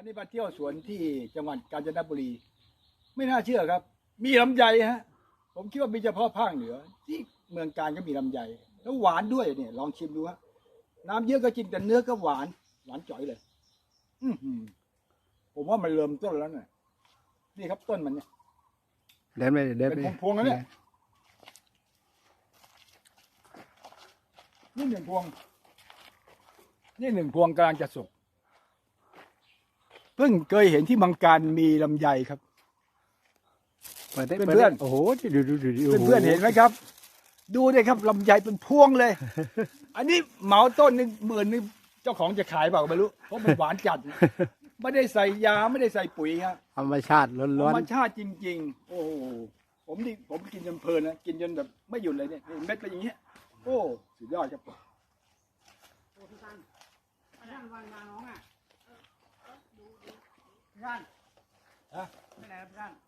วันนี้มาเที่ยวสวนที่จังหวัดกาญจนบุรี ไม่น่าเชื่อครับ มีลำไยฮะ ผมคิดว่ามีเฉพาะภาคเหนือ ที่เมืองการก็มีลำไยแล้วหวานด้วยเนี่ย ลองชิมดูฮะน้ำเยอะก็จริงแต่เนื้อก็หวาน หวานจ่อยเลย อือหือผมว่ามันเริ่มต้นแล้วเนี่ยนี่ครับต้นมันเนี่ยเดินไปเดินเป็นไปพวงๆแล้วเนี่ยนี่หนึ่งพวง นี่หนึ่งพวงกำลังจะสุก เพิ่งเคยเห็นที่เมังการมีลำไยครับ เปิดได้เพื่เปิอนดได้โอ้โหดูดูดูดูเพื่อนๆเห็นไหมครับ ดูเลยครับลำไยเป็นพวงเลย อันนี้เหมาต้นหนึ่งหมื่นหนึงเจ้าของจะขายเปล่าก็ไม่รู้เพราะมันหวานจัด ไม่ได้ใส่ยาไม่ได้ใส่ปุ๋ยครับธรรมชาติล้ธรวนรมชาติจริง ๆ โอ้โหผมดิผมกินจนเพลินนะกินจนแบบไม่หยุดเลยเนี่ยเม็ดไปอย่างเงี้ยโอ้สุดยอดครับ โอ้พี่ท่านพี่ท่านวางยาน้องอะ พี่ท่านฮะไม่ไหนนะพี่ท่านพี่ท่าน